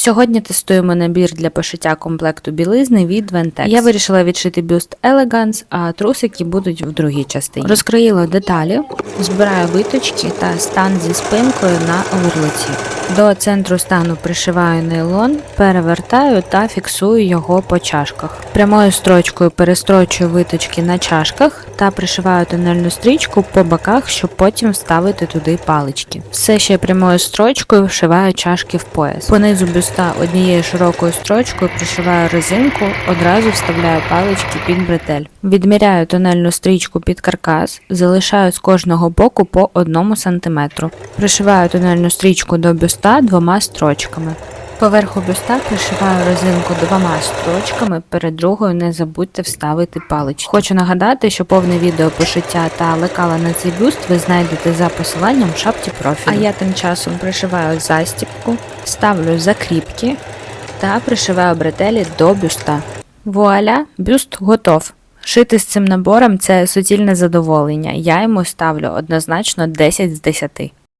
Сьогодні тестуємо набір для пошиття комплекту білизни від Ventex. Я вирішила відшити бюст Elegance, а трусики будуть в другій частині. Розкроїла деталі, збираю виточки та стан зі спинкою на оверлоці. До центру стану пришиваю нейлон, перевертаю та фіксую його по чашках. Прямою строчкою перестрочую виточки на чашках та пришиваю тональну стрічку по боках, щоб потім вставити туди палички. Все ще прямою строчкою вшиваю чашки в пояс. Понизу бюста однією широкою строчкою пришиваю резинку, одразу вставляю палички під бретель. Відміряю тональну стрічку під каркас, залишаю з кожного боку по 1 см. Пришиваю тональну стрічку до бюста двома строчками. Поверху бюста пришиваю резинку двома строчками, перед другою не забудьте вставити палички. Хочу нагадати, що повне відео пошиття та лекала на цей бюст ви знайдете за посиланням в шапці профілю. А я тим часом пришиваю застібку, ставлю закріпки та пришиваю бретелі до бюста. Вуаля, бюст готов. Шити з цим набором це суцільне задоволення. Я йому ставлю однозначно 10 з 10.